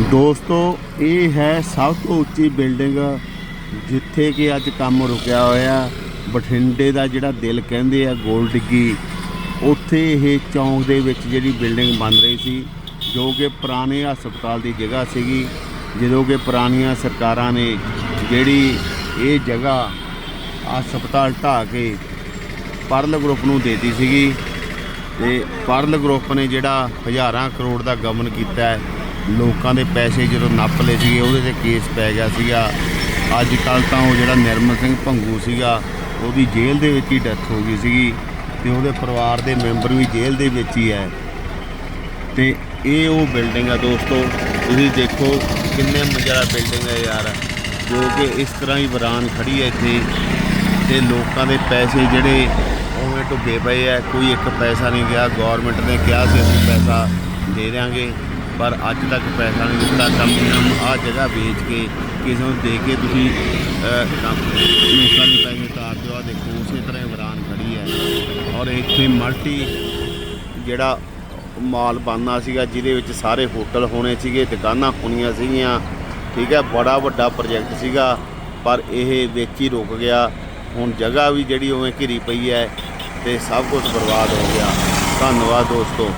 ਦੋਸਤੋ, ਇਹ ਹੈ ਸਭ ਤੋਂ ਉੱਚੀ ਬਿਲਡਿੰਗ ਜਿੱਥੇ ਕਿ ਅੱਜ ਕੰਮ ਰੁਕਿਆ ਹੋਇਆ। ਬਠਿੰਡੇ ਦਾ ਜਿਹੜਾ ਦਿਲ ਕਹਿੰਦੇ ਆ ਗੋਲ ਡਿੱਗੀ, ਉੱਥੇ ਇਹ ਚੌਂਕ ਦੇ ਵਿੱਚ ਜਿਹੜੀ ਬਿਲਡਿੰਗ ਬਣ ਰਹੀ ਸੀ, ਜੋ ਕਿ ਪੁਰਾਣੇ ਹਸਪਤਾਲ ਦੀ ਜਗ੍ਹਾ ਸੀਗੀ, ਜਦੋਂ ਕਿ ਪੁਰਾਣੀਆਂ ਸਰਕਾਰਾਂ ਨੇ ਜਿਹੜੀ ਇਹ ਜਗ੍ਹਾ ਹਸਪਤਾਲ ਢਾਹ ਕੇ ਪਰਲ ਗਰੁੱਪ ਨੂੰ ਦੇਤੀ ਸੀਗੀ। ਤੇ ਪਰਲ ਗਰੁੱਪ ਨੇ ਜਿਹੜਾ ਹਜ਼ਾਰਾਂ ਕਰੋੜ ਦਾ ਗਮਨ ਕੀਤਾ ਹੈ ਲੋਕਾਂ ਦੇ ਪੈਸੇ ਜਦੋਂ ਨੱਪ ਲਏ ਸੀਗੇ, ਉਹਦੇ ਤੇ ਕੇਸ ਪੈ ਗਿਆ ਸੀਗਾ। ਅੱਜ ਕੱਲ ਤਾਂ ਉਹ ਜਿਹੜਾ ਨਿਰਮਲ ਸਿੰਘ ਭੰਗੂ ਸੀਗਾ, ਉਹਦੀ ਜੇਲ੍ਹ ਦੇ ਵਿੱਚ ਹੀ ਡੈਥ ਹੋ ਗਈ ਸੀਗੀ ਤੇ ਉਹਦੇ ਪਰਿਵਾਰ ਦੇ ਮੈਂਬਰ ਵੀ ਜੇਲ੍ਹ ਦੇ ਵਿੱਚ ਹੀ ਹੈ। ਤੇ ਇਹ ਉਹ ਬਿਲਡਿੰਗ ਆ ਦੋਸਤੋ, ਤੁਸੀਂ ਦੇਖੋ ਕਿੰਨੇ ਮੰਜ਼ਿਲਾ ਬਿਲਡਿੰਗ ਹੈ ਯਾਰ। ਜੋ ਕਿ ਇਸ ਤਰ੍ਹਾਂ ਹੀ ਵੀਰਾਨ ਖੜੀ ਹੈ ਇੱਥੇ ਤੇ ਲੋਕਾਂ ਦੇ ਪੈਸੇ ਜਿਹੜੇ ਉਵੇਂ ਢੁੱਗੇ ਪਏ ਆ, ਕੋਈ ਇੱਕ ਪੈਸਾ ਨਹੀਂ ਗਿਆ ਗਵਰਨਮੈਂਟ ਨੇ ਕਿਹਾ ਸੀ ਅਸੀਂ ਪੈਸਾ ਦੇ ਦਿਆਂਗੇ। ਪਰ ਅੱਜ ਤੱਕ ਪੈਸਾ ਨਹੀਂ ਦਿੱਤਾ ਕਮ ਆਹ ਜਗ੍ਹਾ ਵੇਚ ਕੇ ਕਿਸੇ ਨੂੰ ਦੇ ਕੇ ਤੁਸੀਂ ਕੰਮ- ਲੋਕਾਂ ਦੇ ਪੈਸੇ ਤਾਰ ਦਿਓ। ਆ ਦੇਖੋ, ਉਸੇ ਤਰ੍ਹਾਂ ਹੀ ਵੀਰਾਨ ਖੜੀ ਹੈ। ਔਰ ਇੱਥੇ ਮਲਟੀ ਜਿਹੜਾ ਮਾਲ ਬਣਨਾ ਸੀਗਾ, ਜਿਹਦੇ ਵਿੱਚ ਸਾਰੇ ਹੋਟਲ ਹੋਣੇ ਸੀਗੇ, ਦੁਕਾਨਾਂ ਹੋਣੀਆਂ ਸੀਗੀਆਂ। ਠੀਕ ਹੈ, ਬੜਾ ਵੱਡਾ ਪ੍ਰੋਜੈਕਟ ਸੀਗਾ, ਪਰ ਇਹ ਵਿੱਚ ਹੀ ਰੁਕ ਗਿਆ। ਹੁਣ ਜਗ੍ਹਾ ਵੀ ਜਿਹੜੀ ਉਵੇਂ ਘਿਰੀ ਪਈ ਹੈ ਤੇ ਸਭ ਕੁਝ ਬਰਬਾਦ ਹੋ ਗਿਆ। ਧੰਨਵਾਦ ਦੋਸਤੋ।